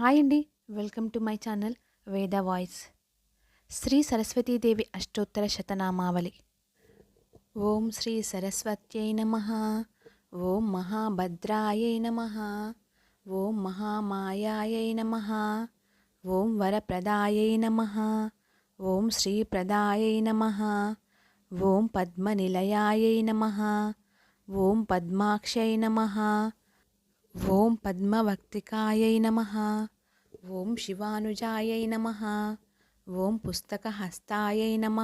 Hi అండి. Welcome to my channel Veda voice. Shri Saraswatidevi అష్టోత్తర శతనామావళి. ఓం శ్రీ సరస్వత్యై నమ. ఓం మహాభద్రాయై నమ. ఓం మహామాయాయై నమ. ఓం వరప్రదాయై నమ. ఓం శ్రీప్రదాయై నమ. ఓం పద్మనిలయాయై నమ. ఓం పద్మాక్షై నమ. ఓం పద్మవక్తికాయై నమ. ఓం శివానుజాయై నమ. ఓం పుస్తకహస్తాయై నమ.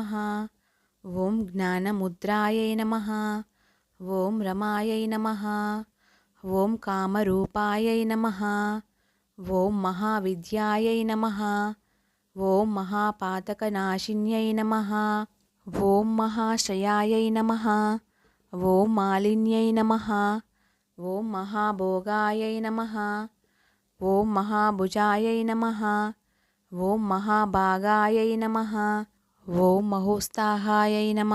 ఓం జ్ఞానముద్రాయై నమ. ఓం రమాయై నమ. ఓం కామరూపాయై నమ. ఓం మహావిద్యాయై నమ. ఓం మహాపాతకనాశిన్యై నమ. ఓం మహాశ్రయాయై నమ. ఓం మాలిన్యై నమ. ఓం మహాభోగాయై నమ. ఓం మహాభుజాయై నమ. ఓం మహాభాగాయై నమ. ఓం మహోత్సాహాయై నమ.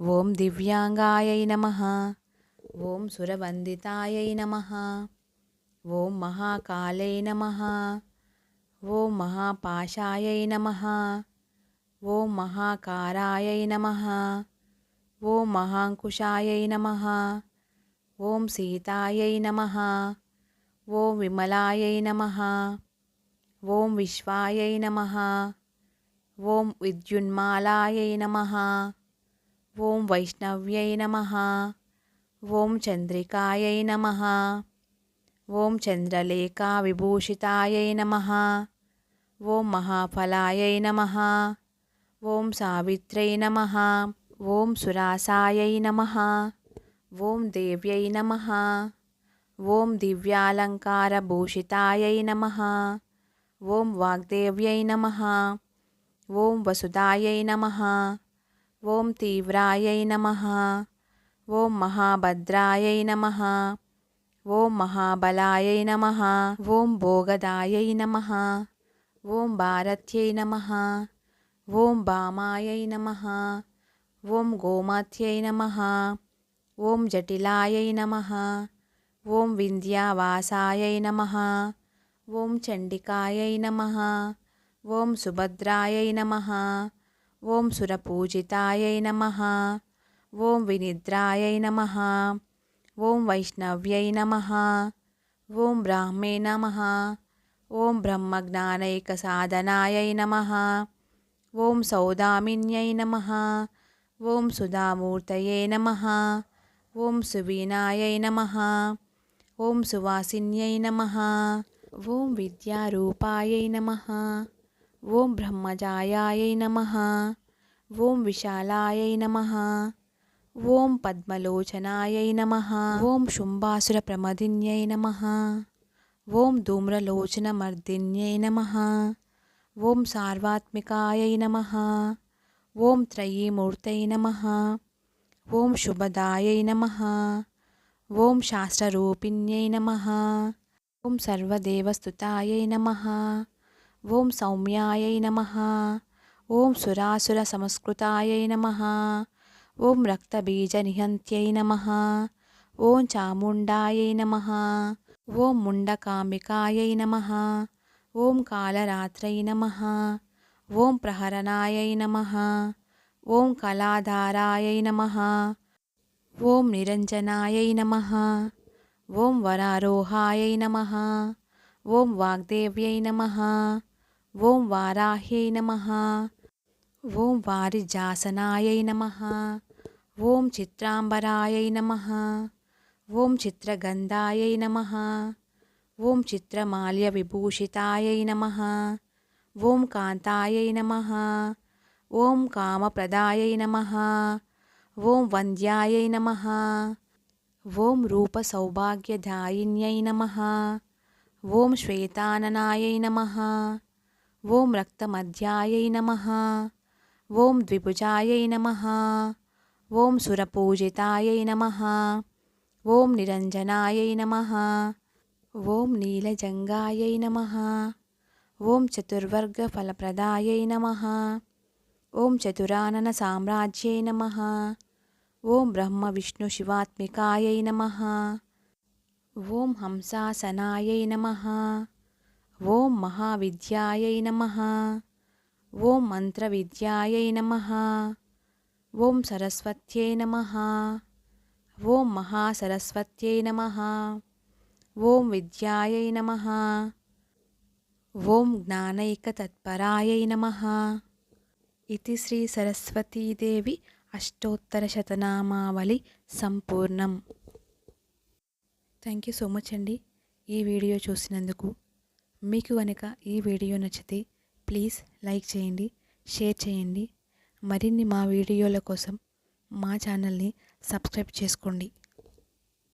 ఓం దివ్యాంగాయై నమ. ఓం సురవందితాయై నమ. ఓం మహాకాలై నమ. ఓం మహాపాశాయై నమ. ఓం మహాకారాయై నమ. ఓం మహాంకుశాయై నమ. ఓం సీతాయై నమ. ఓం విమలాయై నమ. ఓం విశ్వాయై నమ. ఓం విద్యున్మాలాయై నమ. ఓం వైష్ణవ్యై నమ. ఓం చంద్రికాయై నమ. ఓం చంద్రలేఖా విభూషితాయై నమ. ఓం మహాఫలాయై నమ. ఓం సావిత్రై నమ. ఓం సురాసాయై నమ. ఓం దేవ్యై నమ ఓం దివ్యాలంకార భూషితాయై నమ ఓం వాగ్దేవ్యై నమ ఓం వసుదాయై నమ ఓం తీవ్రాయై నమ ఓం మహాభద్రాయై నమ ఓం మహాబలాయై నమ ఓం భోగదాయై నమ ఓం భారత్యై నమ ఓం భామాయై నమ ఓం గోమాత్యై నమ ఓం జటిలాయై నమ ఓం వింధ్యావాసాయై నమ ఓం చండికాయై నమ ఓం సుభద్రాయై నమ ఓం సురపూజితాయై నమ ఓం వినిద్రాయై నమ ఓం వైష్ణవ్యై నమ ఓం బ్రాహ్మే నమ ఓం బ్రహ్మజ్ఞానైకసాధనాయై నమ ఓం సౌదామిన్యై నమ ఓం సుధామూర్తయే నమ ఓం సువీనాయై నమ ఓం సువాసిన్యై నమ ఓం విద్యారూపాయై నమ ఓం బ్రహ్మజాయాయై నమ ఓం విశాలాయై నమ ఓం పద్మలోచనాయై నమ ఓం శుంభాసురప్రమదిన్యై నమ ఓం ధూమ్రలోచనమర్దిన్యై నమ ఓం సార్వాత్మికాయై నమ ఓం త్రయీమూర్తై నమ ఓం శుభదాయై నమ. ఓం శాస్త్రరూపిణ్యై నమ. ఓం సర్వదేవస్తుతాయై నమ. ఓం సౌమ్యాయై నమ. ఓం సురాసుర సంస్కృతాయై నమ. ఓం రక్తబీజనిహంత్యై నమ. ఓం చాముండాయై నమ. ఓం ముండకాంబికాయై నమ. ఓం కాలరాత్రై నమ. ఓం ప్రహరణాయై నమ. ఓం కళాధారాయై నమ. ఓం నిరంజనాయై నమ. ఓం వరారోహాయై నమ. ఓం వాగ్దేవ్యై నమ. ఓం వారాహ్యై నమ. ఓం వారిజాసనాయై నమ. ఓం చిత్రాంబరాయై నమ. ఓం చిత్రగంధాయై నమ. ఓం చిత్రమాల్య విభూషితాయై నమ. ఓం కాంతాయై నమ. ఓం కామప్రదాయై నమ. ఓం వంద్యాయై నమ. ఓం రూపసౌభాగ్యదాయిన్యై నమ. ఓం శ్వేతాననాయై నమ. ఓం రక్తమధ్యాయై నమ. ఓం ద్విభుజాయై నమ. ఓం సురపూజితాయై నమ. ఓం నిరంజనాయై నమ. ఓం నీలజంగాయై నమ. ఓం చతుర్వర్గఫలప్రదాయై నమ. ఓం చతురానన సామ్రాజ్యై నమ. ఓం బ్రహ్మ విష్ణు శివాత్మికాయై నమ. ఓం హంసాసనాయై నమ. ఓం మహావిద్యాయై నమ. ఓం మంత్రవిద్యాయై నమ. ఓం సరస్వత్యై నమ. ఓం మహాసరస్వత్యై నమ. ఓం విద్యాయై నమ. ఓం జ్ఞానైకతత్పరాయై నమ. ఇది శ్రీ సరస్వతీదేవి అష్టోత్తరశతనామావళి సంపూర్ణం థ్యాంక్ యూ సో మచ్ అండి ఈ వీడియో చూసినందుకు. మీకు కనుక ఈ వీడియో నచ్చితే ప్లీజ్ లైక్ చేయండి షేర్ చేయండి. మరిన్ని మా వీడియోల కోసం మా ఛానల్ని సబ్స్క్రైబ్ చేసుకోండి.